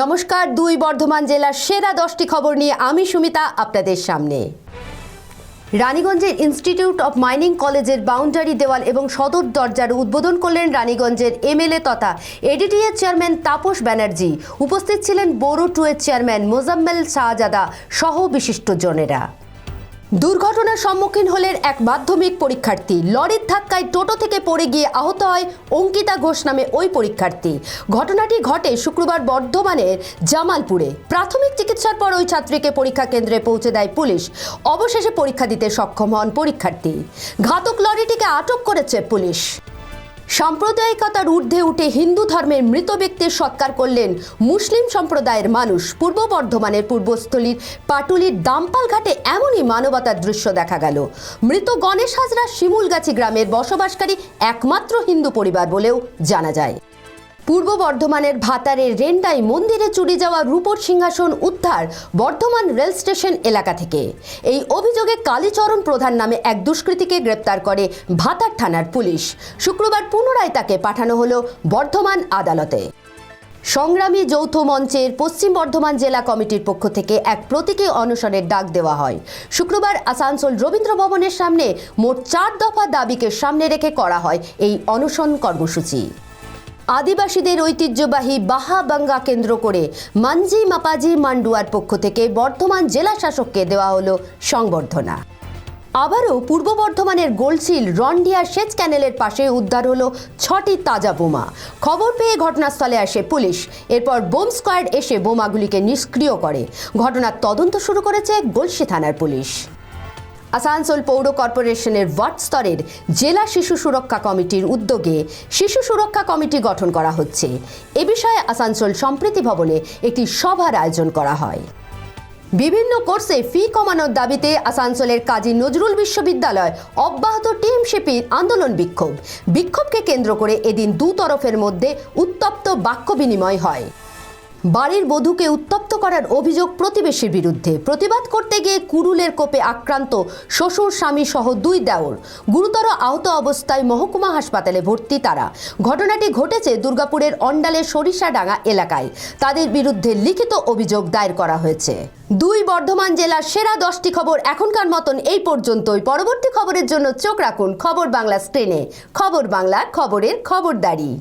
নমস্কার, দুই বর্ধমান জেলার সেরা দশটি খবর নিয়ে আমি সুমিতা আপনাদের সামনে। রানীগঞ্জের ইনস্টিটিউট অফ মাইনিং কলেজের বাউন্ডারি দেওয়াল এবং সদর দরজার উদ্বোধন করলেন রানীগঞ্জের এমএলএ তথা এডিটিএর চেয়ারম্যান তাপস ব্যানার্জি। উপস্থিত ছিলেন বোরো টুয়ের চেয়ারম্যান মোজাম্মেল শাহজাদা সহ বিশিষ্টজনেরা। দুর্ঘটনার সম্মুখীন হলেন এক মাধ্যমিক পরীক্ষার্থী। লরির ধাক্কায় টোটো থেকে পড়ে গিয়ে আহত হয় অঙ্কিতা ঘোষ নামে ওই পরীক্ষার্থী। ঘটনাটি ঘটে শুক্রবার বর্ধমানের জামালপুরে। প্রাথমিক চিকিৎসার পর ওই ছাত্রীকে পরীক্ষা কেন্দ্রে পৌঁছে দেয় পুলিশ। অবশেষে পরীক্ষা দিতে সক্ষম হন পরীক্ষার্থী। ঘাতক লরিটিকে আটক করেছে পুলিশ। সাম্প্রদায়িকতার ঊর্ধ্বে উঠে হিন্দু ধর্মের মৃত ব্যক্তির সৎকার করলেন মুসলিম সম্প্রদায়ের মানুষ। পূর্ব বর্ধমানের পূর্বস্থলীর পাটুলির দামপাল ঘাটে এমনই মানবতার দৃশ্য দেখা গেল। মৃত গণেশ হাজরা শিমুলগাছি গ্রামের বসবাসকারী একমাত্র হিন্দু পরিবার বলেও জানা যায়। পূর্ব বর্ধমানের ভাতারের রেন্ডাই মন্দিরে চুরি যাওয়া রূপর সিংহাসন উদ্ধার বর্ধমান রেল স্টেশন এলাকা থেকে। এই অভিযোগে কালীচরণ প্রধান নামে এক দুষ্কৃতীকে গ্রেপ্তার করে ভাতার থানার পুলিশ। শুক্রবার পুনরায় তাকে পাঠানো হলো বর্ধমান আদালতে। সংগ্রামী যৌথ মঞ্চের পশ্চিম বর্ধমান জেলা কমিটির পক্ষ থেকে এক প্রতীকী অনশনের ডাক দেওয়া হয়। শুক্রবার আসানসোল রবীন্দ্র ভবনের সামনে মোট চার দফা দাবিকে সামনে রেখে করা হয় এই অনশন কর্মসূচি। আদিবাসীদের ঐতিহ্যবাহী বাহাবাঙ্গা কেন্দ্র করে মানজি মাপাজি মান্ডুয়ার পক্ষ থেকে বর্ধমান জেলা শাসককে দেওয়া হলো সংবর্ধনা। আবারও পূর্ব বর্ধমানের গোলচিল রন্ডিয়া সেচ ক্যানেলের পাশে উদ্ধার হলো ছটি তাজা বোমা। খবর পেয়ে ঘটনাস্থলে আসে পুলিশ। এরপর বোম স্কোয়াড এসে বোমাগুলিকে নিষ্ক্রিয় করে। ঘটনার তদন্ত শুরু করেছে গলসি থানার পুলিশ। আসানসোল পৌর কর্পোরেশনের ওয়ার্ড স্তরের জেলা শিশু সুরক্ষা কমিটির উদ্যোগে শিশু সুরক্ষা কমিটি গঠন করা হচ্ছে। এ বিষয়ে আসানসোল সম্প্রীতি ভবনে একটি সভার আয়োজন করা হয়। বিভিন্ন কোর্সে ফি কমানোর দাবিতে আসানসোলের কাজী নজরুল বিশ্ববিদ্যালয় অব্যাহত টিএমসিপির আন্দোলন বিক্ষোভ। বিক্ষোভকে কেন্দ্র করে এদিন দু তরফের মধ্যে উত্তপ্ত বাক্য বিনিময় হয়। বাড়ির বধূকে উত্তপ্ত করার অভিযোগ প্রতিবেশীর বিরুদ্ধে। প্রতিবাদ করতে গিয়ে কুরুলের কোপে আক্রান্ত শ্বশুর, স্বামী সহ দুই দেওর। গুরুতর আহত অবস্থায় মহকুমা হাসপাতালে ভর্তি তারা। ঘটনাটি ঘটেছে দুর্গাপুরের অন্ডালের সরিষাডাঙ্গা এলাকায়। তাদের বিরুদ্ধে লিখিত অভিযোগ দায়ের করা হয়েছে। দুই বর্ধমান জেলার সেরা দশটি খবর এখনকার মতন এই পর্যন্তই। পরবর্তী খবরের জন্য চোখ রাখুন খবর বাংলা স্ক্রিনে। খবর বাংলা, খবরের খবরদারি।